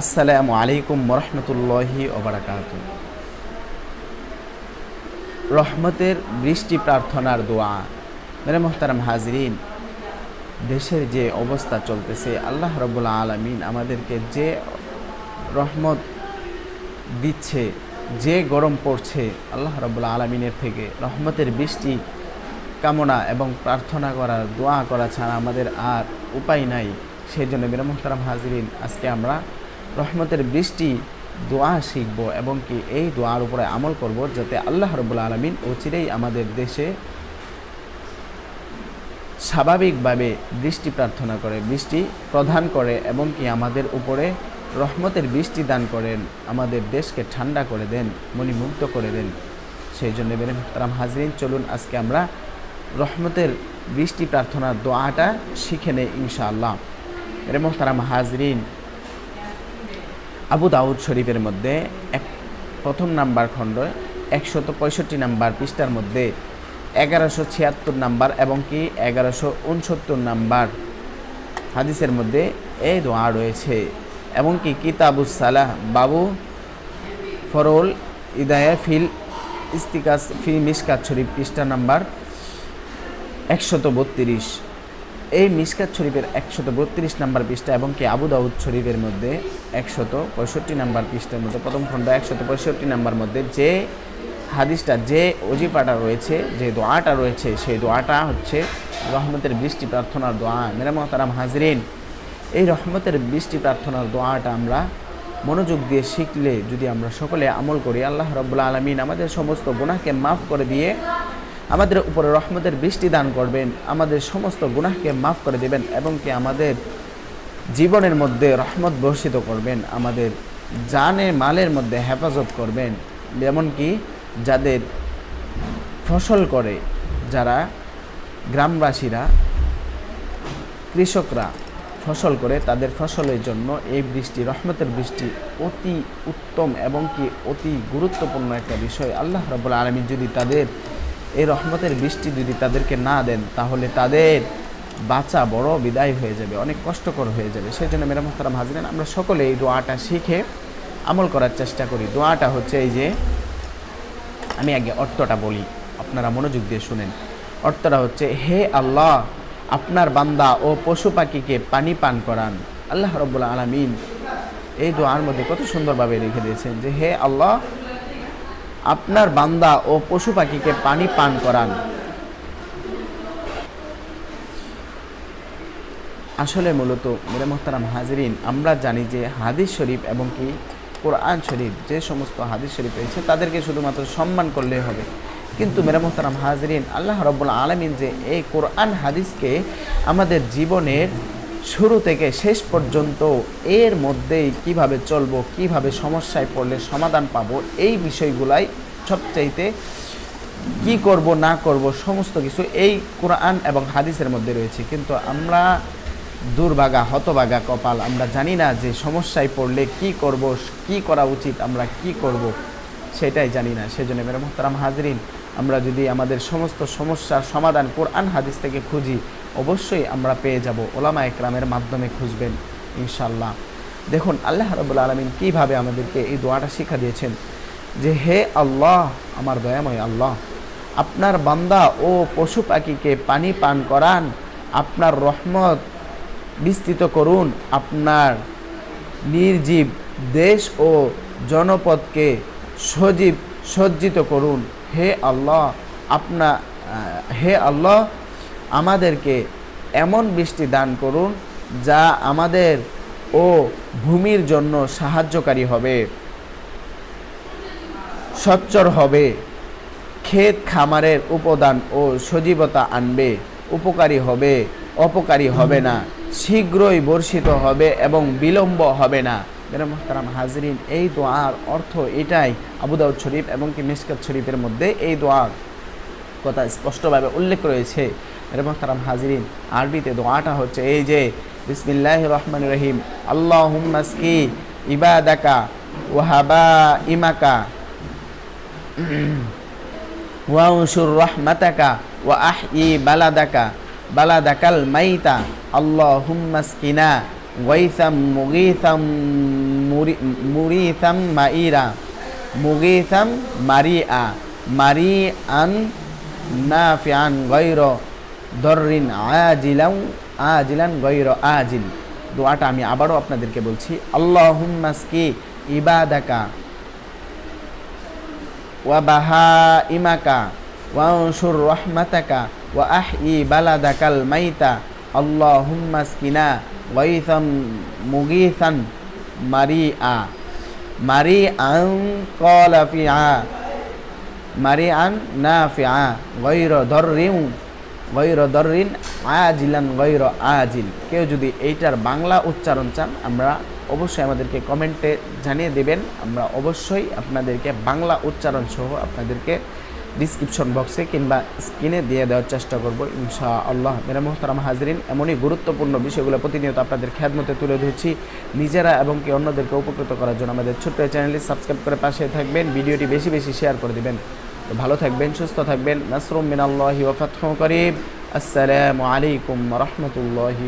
আসসালামু আলাইকুম মরহমতুল্লাহি ওবরাকাত রহমতের বৃষ্টি প্রার্থনার দোয়া। মেরে মোহতারাম হাজরিন, দেশের যে অবস্থা চলতেছে, আল্লাহ রবুল্লা আলমিন আমাদেরকে যে রহমত দিচ্ছে, যে গরম পড়ছে, আল্লাহ রবুল্লা আলমিনের থেকে রহমতের বৃষ্টি কামনা এবং প্রার্থনা করার দোয়া করা ছাড়া আমাদের আর উপায় নাই। সেই জন্য মেরে মোহতারাম হাজরিন, আজকে আমরা রহমতের বৃষ্টি দোয়া শিখব এবং কি এই দোয়ার উপরে আমল করব যাতে আল্লাহ রবুল্লা আলমিন অচিরেই আমাদের দেশে স্বাভাবিকভাবে বৃষ্টি প্রার্থনা করে, বৃষ্টি প্রদান করে এবং কি আমাদের উপরে রহমতের বৃষ্টি দান করেন, আমাদের দেশকে ঠান্ডা করে দেন, মণিমুগ্ধ করে দেন। সেই জন্য বেরে মোহতারাম হাজরিন, চলুন আজকে আমরা রহমতের বৃষ্টি প্রার্থনার দোয়াটা শিখে নেই ইনশাআল্লাহ। বেরে মোহতারাম হাজরিন আবু দাউদ শরীফের মধ্যে এক, প্রথম নাম্বার খণ্ড, একশত পঁয়ষট্টি নাম্বার পৃষ্ঠার মধ্যে এগারোশো ছিয়াত্তর নাম্বার এবং কি এগারোশো উনসত্তর নাম্বার হাদিসের মধ্যে এই দোয়া রয়েছে। এবং কি কিতাবুস সালাহ, বাবু ফরল ইদায়া ফিল ইস্তিকাস ফি মিসকাত শরীফ পৃষ্ঠা নাম্বার একশত বত্রিশ। এই মিসকাত শরীফের একশত বত্রিশ নাম্বার পৃষ্ঠা এবং কি আবু দাউদ শরীফের মধ্যে একশত পঁয়ষট্টি নাম্বার পৃষ্ঠার মধ্যে, প্রথম খণ্ড একশত পঁয়ষট্টি নাম্বার মধ্যে যে হাদিসটা, যে অজিপাটা রয়েছে, যে দোয়াটা রয়েছে, সেই দোয়াটা হচ্ছে রহমতের বৃষ্টি প্রার্থনার দোয়া। মেরা মহতারাম হাজরিন, এই রহমতের বৃষ্টি প্রার্থনার দোয়াটা আমরা মনোযোগ দিয়ে শিখলে যদি আমরা সকলে আমল করি, আল্লাহ রব্বুল্লা আলমিন আমাদের সমস্ত গুনাহকে মাফ করে দিয়ে আমাদের উপরে রহমতের বৃষ্টি দান করবেন, আমাদের সমস্ত গুনাহকে মাফ করে দেবেন এবং কি আমাদের জীবনের মধ্যে রহমত বর্ষিত করবেন, আমাদের জানে মালের মধ্যে হেফাজত করবেন, যেমন কি যাদের ফসল করে যারা গ্রামবাসীরা, কৃষকরা ফসল করে তাদের ফসলের জন্য এই বৃষ্টি, রহমতের বৃষ্টি অতি উত্তম এবং কি অতি গুরুত্বপূর্ণ একটা বিষয়। আল্লাহ রবুল্লা আলমী যদি তাদের এই রহমতের বৃষ্টি যদি তাদেরকে না দেন, তাহলে তাদের বাঁচা বড় বিদায় হয়ে যাবে, অনেক কষ্টকর হয়ে যাবে। সেই জন্য মেরা মোহতারাম হাজিরেন, আমরা সকলে এই দোয়াটা শিখে আমল করার চেষ্টা করি। দোয়াটা হচ্ছে এই যে, আমি আগে অর্থটা বলি, আপনারা মনোযোগ দিয়ে শুনেন। অর্থটা হচ্ছে, হে আল্লাহ, আপনার বান্দা ও পশু পাখিকে পানি পান করান। আল্লাহ রব্বুল্লা আলমিন এই দোয়ার মধ্যে কত সুন্দরভাবে রেখে দিয়েছেন যে, হে আল্লাহ আপনার বান্দা ও পশু পাখিকে পানি পান করান। আসলে মূলত, মেরে মোহতারাম হাজরিন, আমরা জানি যে হাদিস শরীফ এবং কি কোরআন শরীফ, যে সমস্ত হাদিস শরীফ রয়েছে, তাদেরকে শুধুমাত্র সম্মান করলেই হবে। কিন্তু মেরা মোহতারাম হাজরিন, আল্লাহ রব্বুল আলমিন যে এই কোরআন হাদিসকে আমাদের জীবনের শুরু থেকে শেষ পর্যন্ত এর মধ্যেই কীভাবে চলবো, কীভাবে সমস্যায় পড়লে সমাধান পাবো, এই বিষয়গুলাই সবচাইতে কি করব, না করব, সমস্ত কিছু এই কোরআন এবং হাদিসের মধ্যে রয়েছে। কিন্তু আমরা দুর্ভাগা, হতভাগা কপাল। আমরা জানি না যে সমস্যায় পড়লে কি করব, কি করা উচিত, আমরা কি করব, সেটাই জানি না। সেজন্য মেরা মোহতারাম হাজরিন, আমরা যদি আমাদের সমস্ত সমস্যার সমাধান কোরআন, হাদিস থেকে খুঁজি অবশ্যই আমরা পেয়ে যাব। ওলামা একরামের মাধ্যমে খুঁজবেন ইনশাল্লাহ দেখুন, আল্লাহ রবুল্লা আলমিন কীভাবে আমাদেরকে এই দোয়াটা শিক্ষা দিয়েছেন যে, হে আল্লাহ, আমার দয়াময় আল্লাহ, আপনার বান্দা ও পশু পাখিকে পানি পান করান, আপনার রহমত বিস্তৃত করুন, আপনার নির্জীব দেশ ও জনপদকে সজীব, সজ্জিত করুন। হে আল্লাহ, আপনা হে আল্লাহ আমাদেরকে এমন বৃষ্টি দান করুন যা আমাদের ও ভূমির জন্য সাহায্যকারী হবে। সচ্চর হবে। ক্ষেত খামারের উপাদান ও সজীবতা আনবে। উপকারী হবে, অপকারী হবে না। শীঘ্রই বর্ষিত হবে এবং বিলম্ব হবে না। মোহতারাম হাজরিন, এই দোয়ার অর্থ এটাই। আবুদাউদ শরীফ এবং কি মিসকাত শরীফের মধ্যে এই দোয়ার কথা স্পষ্টভাবে উল্লেখ রয়েছে। মেরা মোহতারাম হাজরিন। আরবিতে দোয়াটা হচ্ছে এই যে বিসমিল্লাহ রহমান রহিম আল্লাহ হুম্মাসকি ইবাদাকা ওয়াহাবা ইমাকা ওয়াউসুর রহমাতাকা ওয়া আহি বালাদাকা, বালাদাকাল মাইতা আল্লাহ হুম্মাসকিনা গাইসাম মুগিসাম মুরি মুরিসাম মাইরা, মুগিসাম মারিআ, মারিআন নাফিআন গৈর দর্রিন আজিলাউ, আজিলান গৈর আজিল। দোয়াটা আমি আবারও আপনাদেরকে বলছি আল্লাহ মাসকে ইবাদাকা ওয়া বাহা ইমাকা ওয়াংসুর রহমাতাকা ওয়া আহ ই বালাদাকাল মাইতা। আল্লাহ হুম্মাসকিনা ওয়াইসাম মুগিসান মারি আ মারি আং কলাফি আ মারি আন না ফি আ গৈর ধর দরিন আজিলান গৈর আজিল কেউ যদি এইটার বাংলা উচ্চারণ চান, আমরা অবশ্যই আমাদেরকে কমেন্টে জানিয়ে দেবেন। আমরা অবশ্যই আপনাদেরকে বাংলা উচ্চারণ সহ আপনাদেরকে ডিসক্রিপশন বক্সে কিংবা স্ক্রিনে দিয়ে দেওয়ার চেষ্টা করব ইনশা আল্লাহ মেরা মোহতারাম হাজরিন, এমনই গুরুত্বপূর্ণ বিষয়গুলো প্রতিনিয়ত আপনাদের খেদমতে তুলে ধরছি। নিজেরা এবং কি অন্যদেরকে উপকৃত করার জন্য আমাদের ছোট্ট চ্যানেলটি সাবস্ক্রাইব করে পাশে থাকবেন। ভিডিওটি বেশি বেশি শেয়ার করে দিবেন। ভালো থাকবেন সুস্থ থাকবেন। নাসরুম মিনাল্লাহি ওয়া ফাতহু করিব আসসালামু আলাইকুম রহমতুল্লাহি